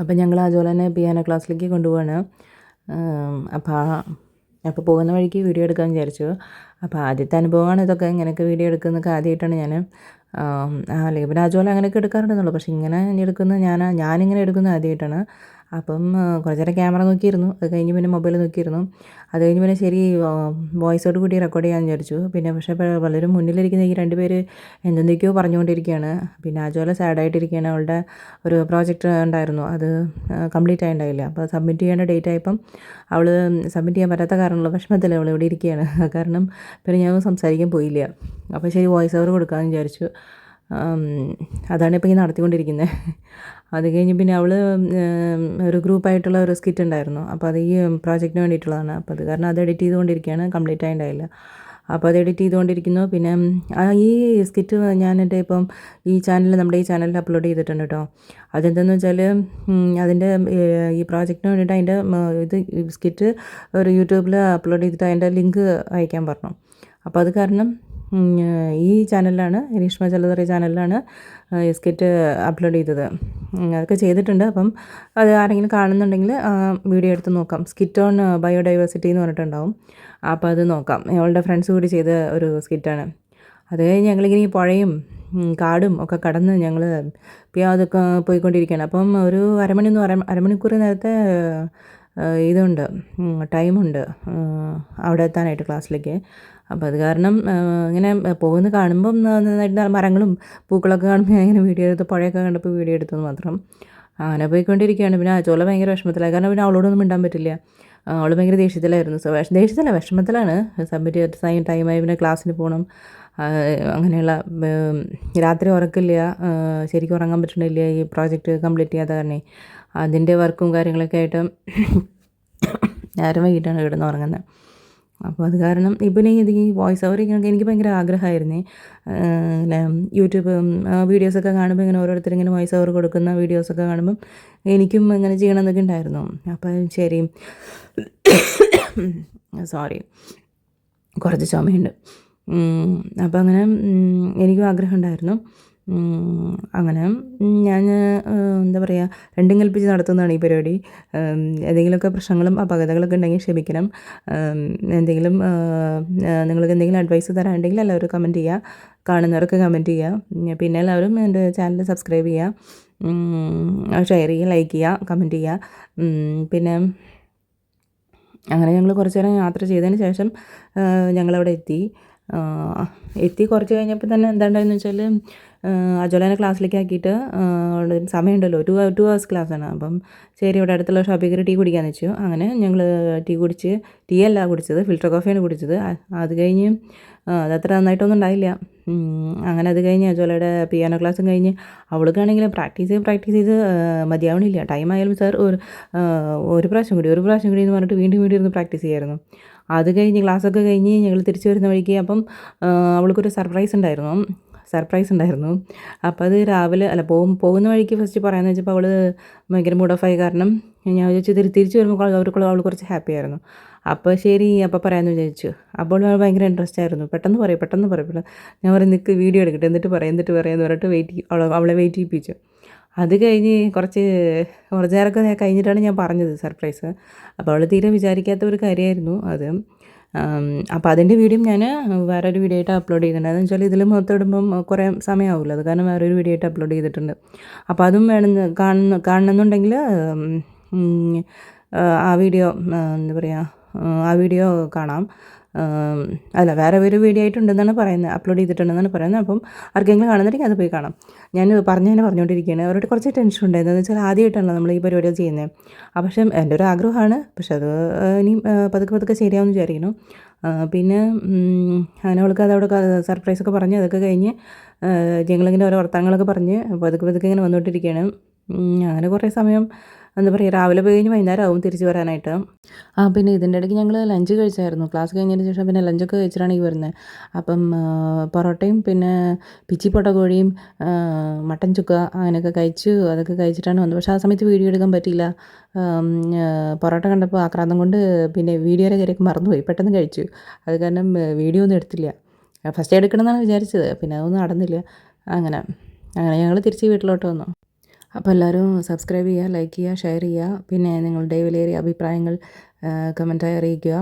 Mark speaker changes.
Speaker 1: അപ്പം ഞങ്ങൾ അതുപോലെ തന്നെ പിയാനോ ക്ലാസ്സിലേക്ക് കൊണ്ടുപോവാണ്. അപ്പോൾ അപ്പോൾ പോകുന്ന വഴിക്ക് വീഡിയോ എടുക്കാൻ വിചാരിച്ചു. അപ്പോൾ ആദ്യത്തെ അനുഭവമാണ് ഇതൊക്കെ ഇങ്ങനെയൊക്കെ വീഡിയോ എടുക്കുന്നതൊക്കെ ആദ്യമായിട്ടാണ് ഞാൻ. അല്ലെങ്കിൽ പിന്നെ അതുപോലെ അങ്ങനെയൊക്കെ എടുക്കാറുണ്ടെന്നുള്ളൂ. പക്ഷേ ഇങ്ങനെ എടുക്കുന്നത് ഞാൻ ഞാനിങ്ങനെ എടുക്കുന്നത് ആദ്യമായിട്ടാണ്. അപ്പം കുറച്ച് നേരം ക്യാമറ നോക്കിയിരുന്നു. അത് കഴിഞ്ഞ് പിന്നെ മൊബൈൽ നോക്കിയിരുന്നു. അത് കഴിഞ്ഞ് പിന്നെ ശരി വോയിസോട് കൂടി റെക്കോർഡ് ചെയ്യാമെന്ന് വിചാരിച്ചു. പിന്നെ പക്ഷേ പലരും മുന്നിലിരിക്കുന്ന ഈ രണ്ട് പേര് എന്തെന്തൊക്കെയോ പറഞ്ഞുകൊണ്ടിരിക്കുകയാണ്. പിന്നെ അജോല സാഡായിട്ടിരിക്കുകയാണ്. അവളുടെ ഒരു പ്രോജക്റ്റ് ഉണ്ടായിരുന്നു. അത് കംപ്ലീറ്റ് ആയിട്ടുണ്ടായില്ല. അപ്പോൾ സബ്മിറ്റ് ചെയ്യേണ്ട ഡേറ്റ് ആയപ്പം അവൾ സബ്മിറ്റ് ചെയ്യാൻ പറ്റാത്ത കാരണമുള്ള വിഷമത്തിൽ അവൾ ഇവിടെ ഇരിക്കുകയാണ്. കാരണം പിന്നെ ഞാൻ സംസാരിക്കാൻ പോയില്ല. അപ്പോൾ ശരി വോയിസ് ഓവർ കൊടുക്കാമെന്ന് വിചാരിച്ചു. അതാണ് ഇപ്പോൾ ഈ നടത്തിക്കൊണ്ടിരിക്കുന്നത് അത് കഴിഞ്ഞ് പിന്നെ അവൾ ഒരു ഗ്രൂപ്പായിട്ടുള്ള ഒരു സ്കിറ്റ് ഉണ്ടായിരുന്നു. അപ്പോൾ അത് ഈ പ്രോജക്റ്റിന് വേണ്ടിയിട്ടുള്ളതാണ്. അപ്പോൾ അത് കാരണം അത് എഡിറ്റ് ചെയ്തുകൊണ്ടിരിക്കുകയാണ് കംപ്ലീറ്റ് ആയിട്ടുണ്ടായില്ല അപ്പോൾ അത് എഡിറ്റ് ചെയ്തുകൊണ്ടിരിക്കുന്നു. പിന്നെ ഈ സ്കിറ്റ് ഞാൻ എന്റെ ഇപ്പം ഈ ചാനൽ നമ്മുടെ ഈ ചാനലിൽ അപ്ലോഡ് ചെയ്തിട്ടുണ്ട് കേട്ടോ. അതെന്താണെന്ന് വെച്ചാൽ അതിന്റെ ഈ പ്രോജക്റ്റിന് വേണ്ടിയിട്ട് അതിന്റെ ഇത് സ്കിറ്റ് ഒരു യൂട്യൂബിൽ അപ്ലോഡ് ചെയ്തിട്ട് അതിന്റെ ലിങ്ക് അയക്കാൻ പറഞ്ഞു. അപ്പോൾ അത് കാരണം ഈ ചാനലിലാണ് രീഷ്മ ചലതറി ചാനലിലാണ് സ്കിറ്റ് അപ്ലോഡ് ചെയ്തത്. അതൊക്കെ ചെയ്തിട്ടുണ്ട്. അപ്പം അത് ആരെങ്കിലും കാണുന്നുണ്ടെങ്കിൽ വീഡിയോ എടുത്ത് നോക്കാം. സ്കിറ്റ് ഓൺ ബയോഡൈവേഴ്സിറ്റി എന്ന് പറഞ്ഞിട്ടുണ്ടാവും. അപ്പോൾ അത് നോക്കാം. അവളുടെ ഫ്രണ്ട്സ് കൂടി ചെയ്ത ഒരു സ്കിറ്റാണ്. അത് ഞങ്ങളിങ്ങനെ ഈ പുഴയും കാടും ഒക്കെ കടന്ന് ഞങ്ങൾ അതൊക്കെ പോയിക്കൊണ്ടിരിക്കുകയാണ്. അപ്പം ഒരു അരമണി പറയാം അരമണിക്കൂർ നേരത്തെ ഇതുണ്ട്. ടൈമുണ്ട്. അവിടെ എത്താനായിട്ട് ക്ലാസ്സിലേക്ക്. അപ്പോൾ അത് കാരണം ഇങ്ങനെ പോകുന്ന കാണുമ്പം നന്നായിട്ട് മരങ്ങളും പൂക്കളൊക്കെ കാണുമ്പോൾ ഞാൻ ഇങ്ങനെ വീഡിയോ എടുത്ത് പുഴയൊക്കെ കണ്ടപ്പോൾ വീഡിയോ എടുത്തത് മാത്രം അങ്ങനെ പോയിക്കൊണ്ടിരിക്കുകയാണ്. പിന്നെ ചോല ഭയങ്കര വിഷമത്തിലായി കാരണം പിന്നെ അവളോടൊന്നും മിണ്ടാൻ പറ്റില്ല. അവൾ ഭയങ്കര ദേഷ്യത്തിലായിരുന്നു. ദേഷ്യത്തില്ല വിഷമത്തിലാണ്. സബ്മിറ്റ് ചെയ്ത സൈൻ ടൈമായി പിന്നെ ക്ലാസ്സിന് പോകണം അങ്ങനെയുള്ള രാത്രി ഉറക്കില്ല. ശരിക്കും ഉറങ്ങാൻ പറ്റണില്ല. ഈ പ്രോജക്റ്റ് കംപ്ലീറ്റ് ചെയ്യാത്ത കാരണം. അതിന്റെ വർക്കും കാര്യങ്ങളൊക്കെ ആയിട്ട് നേരം വൈകിട്ടാണ് കിടന്ന് ഉറങ്ങുന്നത്. അപ്പോൾ അത് കാരണം ഇപ്പം ഈ വോയിസ് ഓവർ ഇങ്ങനെ എനിക്ക് ഭയങ്കര ആഗ്രഹമായിരുന്നേ. പിന്നെ യൂട്യൂബ് വീഡിയോസൊക്കെ കാണുമ്പോൾ ഇങ്ങനെ ഓരോരുത്തർ ഇങ്ങനെ വോയിസ് ഓവർ കൊടുക്കുന്ന വീഡിയോസൊക്കെ കാണുമ്പം എനിക്കും ഇങ്ങനെ ചെയ്യണം എന്നൊക്കെ ഉണ്ടായിരുന്നു. അപ്പം ശരി. സോറി കുറച്ച് ചുമയുണ്ട്. അപ്പോൾ അങ്ങനെ എനിക്കും ആഗ്രഹം ഉണ്ടായിരുന്നു. അങ്ങനെ. ഞാൻ എന്താ പറയുക രണ്ടും കൽപ്പിച്ച് നടത്തുന്നതാണ് ഈ പരിപാടി. എന്തെങ്കിലുമൊക്കെ പ്രശ്നങ്ങളും അപകടങ്ങളൊക്കെ ഉണ്ടെങ്കിൽ ക്ഷമിക്കണം. എന്തെങ്കിലും നിങ്ങൾക്ക് എന്തെങ്കിലും അഡ്വൈസ് തരാനുണ്ടെങ്കിൽ എല്ലാവരും കമന്റ് ചെയ്യുക കാണുന്നവർക്ക് കമന്റ് ചെയ്യുക പിന്നെ എല്ലാവരും എന്റെ ചാനൽ സബ്സ്ക്രൈബ് ചെയ്യുക ഷെയർ ചെയ്യുക ലൈക്ക് ചെയ്യുക കമന്റ് ചെയ്യുക പിന്നെ അങ്ങനെ ഞങ്ങൾ കുറച്ച് നേരം യാത്ര ചെയ്തതിന് ശേഷം ഞങ്ങളവിടെ എത്തി. എത്തി കുറച്ച് കഴിഞ്ഞപ്പോൾ തന്നെ എന്താണ്ടായെന്ന് വെച്ചാൽ അജോലാനെ ക്ലാസ്സിലേക്ക് ആക്കിയിട്ട് സമയമുണ്ടല്ലോ. ടു ടു ഹവേഴ്സ് ക്ലാസ്സാണ് അപ്പം ശരി ഇവിടെ അടുത്തുള്ള ഷോപ്പിൽ കയറി ടീ കുടിക്കാമെന്ന് വെച്ചു. അങ്ങനെ ഞങ്ങൾ ടീ കുടിച്ച് ടീ അല്ല കുടിച്ചത് ഫിൽറ്റർ കോഫിയാണ് കുടിച്ചത്. അത് കഴിഞ്ഞ് അതത്ര നന്നായിട്ടൊന്നും ഉണ്ടായില്ല. അങ്ങനെ അത് കഴിഞ്ഞ് അജോലയുടെ പിയാനോ ക്ലാസ്സും കഴിഞ്ഞ് അവൾക്കാണെങ്കിൽ പ്രാക്ടീസ് ചെയ്ത് പ്രാക്ടീസ് ചെയ്ത് മതിയാവണില്ല. ടൈം ആയാലും സാർ ഒരു ഒരു പ്രാവശ്യം കൂടി ഒരു പ്രാവശ്യം കൂടി എന്ന് പറഞ്ഞിട്ട് വീണ്ടും വീണ്ടും ഇരുന്ന് പ്രാക്ടീസ് ചെയ്യായിരുന്നു. അത് കഴിഞ്ഞ് ക്ലാസ്സൊക്കെ കഴിഞ്ഞ് ഞങ്ങൾ തിരിച്ചു വരുന്ന വഴിക്ക് അപ്പം അവൾക്കൊരു സർപ്രൈസ് ഉണ്ടായിരുന്നു. സർപ്രൈസ് ഉണ്ടായിരുന്നു. അപ്പോൾ അത് രാവിലെ അല്ല പോകും പോകുന്ന വഴിക്ക് ഫസ്റ്റ് പറയാമെന്ന് വെച്ചപ്പോൾ അവൾ ഭയങ്കര മൂഡ് ഓഫ് ആയി. കാരണം ഞാൻ വിചാരിച്ചു തിരി തിരിച്ച് വരുമ്പോൾ അവർക്ക് അവൾ കുറച്ച് ഹാപ്പി ആയിരുന്നു. അപ്പോൾ ശരി അപ്പോൾ പറയാമെന്ന് വിചാരിച്ചു. അപ്പോൾ അവൾ ഭയങ്കര ഇൻട്രസ്റ്റ് ആയിരുന്നു. പെട്ടെന്ന് പറയും പെട്ടെന്ന് പറയും ഞാൻ പറയും നിൽക്ക് വീഡിയോ എടുക്കട്ടെ. എന്നിട്ട് പറയാം എന്നിട്ട് പറയാമെന്ന് പറഞ്ഞിട്ട് വെയിറ്റ് അവളെ അവളെ വെയിറ്റ് ചെയ്യിപ്പിച്ചു. അത് കഴിഞ്ഞ് കുറച്ച് കുറച്ച് നേരമൊക്കെ കഴിഞ്ഞിട്ടാണ് ഞാൻ പറഞ്ഞത് സർപ്രൈസ്. അപ്പോൾ അവൾ തീരെ വിചാരിക്കാത്ത ഒരു കാര്യമായിരുന്നു അത്. അപ്പോൾ അതിന്റെ വീഡിയോ ഞാൻ വേറൊരു വീഡിയോ ആയിട്ട് അപ്ലോഡ് ചെയ്തിട്ടുണ്ട്. അതെന്ന് വെച്ചാൽ ഇതിൽ മൊത്തം ഇടുമ്പം കുറേ സമയമാവില്ല അത് കാരണം വേറൊരു വീഡിയോ ആയിട്ട് അപ്ലോഡ് ചെയ്തിട്ടുണ്ട്. അപ്പോൾ അതും വേണമെന്ന് കാണുന്ന കാണണമെന്നുണ്ടെങ്കിൽ ആ വീഡിയോ എന്താ പറയുക ആ വീഡിയോ കാണാം. അല്ല വേറെ ഒരു വീഡിയോ ആയിട്ടുണ്ടെന്നാണ് പറയുന്നത്. അപ്ലോഡ് ചെയ്തിട്ടുണ്ടെന്നാണ് പറയുന്നത്. അപ്പം ആർക്കെങ്കിലും കാണുന്നുണ്ടെങ്കിൽ അത് പോയി കാണാം. ഞാൻ പറഞ്ഞു തന്നെ പറഞ്ഞുകൊണ്ടിരിക്കുകയാണ്. അവരോട് കുറച്ച് ടെൻഷൻ ഉണ്ടായിരുന്നു എന്ന് വെച്ചാൽ ആദ്യമായിട്ടാണല്ലോ നമ്മൾ ഈ പരിപാടി ചെയ്യുന്നത്. പക്ഷേ എന്റെ ഒരു ആഗ്രഹമാണ്. പക്ഷെ അത് ഇനി പതുക്കെ പതുക്കെ ശരിയാവുമെന്ന് വിചാരിക്കുന്നു. പിന്നെ അങ്ങനെ അവൾക്ക് അതവിടെ സർപ്രൈസൊക്കെ പറഞ്ഞ് അതൊക്കെ കഴിഞ്ഞ് ഞങ്ങളിങ്ങനെ ഓരോ വർത്തമാനങ്ങളൊക്കെ പറഞ്ഞ് പതുക്കെ പതുക്കെ ഇങ്ങനെ വന്നുകൊണ്ടിരിക്കുകയാണ്. അങ്ങനെ കുറേ സമയം എന്താ പറയുക രാവിലെ പോയി കഴിഞ്ഞ് വൈകുന്നേരം ആവും തിരിച്ച് വരാനായിട്ട്. ആ പിന്നെ ഇതിന്റെ ഇടയ്ക്ക് ഞങ്ങൾ ലഞ്ച് കഴിച്ചായിരുന്നു. ക്ലാസ് കഴിഞ്ഞതിന് ശേഷം പിന്നെ ലഞ്ചൊക്കെ കഴിച്ചിട്ടാണ് ഈ വരുന്നത് അപ്പം പൊറോട്ടയും പിന്നെ പിച്ചിപ്പൊട്ട കോഴിയും മട്ടൻ ചുക്ക അങ്ങനെയൊക്കെ കഴിച്ചു അതൊക്കെ കഴിച്ചിട്ടാണ് വന്നത്. പക്ഷേ ആ സമയത്ത് വീഡിയോ എടുക്കാൻ പറ്റിയില്ല. പൊറോട്ട കണ്ടപ്പോൾ ആക്രാന്തം കൊണ്ട് പിന്നെ വീഡിയോയുടെ കാര്യമൊക്കെ മറന്നുപോയി. പെട്ടെന്ന് കഴിച്ചു. അത് കാരണം വീഡിയോ ഒന്നും എടുത്തില്ല. ഫസ്റ്റ് എടുക്കണമെന്നാണ് വിചാരിച്ചത്. പിന്നെ അതൊന്നും നടന്നില്ല. അങ്ങനെ അങ്ങനെ ഞങ്ങൾ തിരിച്ച് വീട്ടിലോട്ട് വന്നു. അപ്പോൾ എല്ലാവരും സബ്സ്ക്രൈബ് ചെയ്യുക ലൈക്ക് ചെയ്യുക ഷെയർ ചെയ്യുക. പിന്നെ നിങ്ങളുടെ വിലയേറിയ അഭിപ്രായങ്ങൾ കമന്റായി അറിയിക്കുക.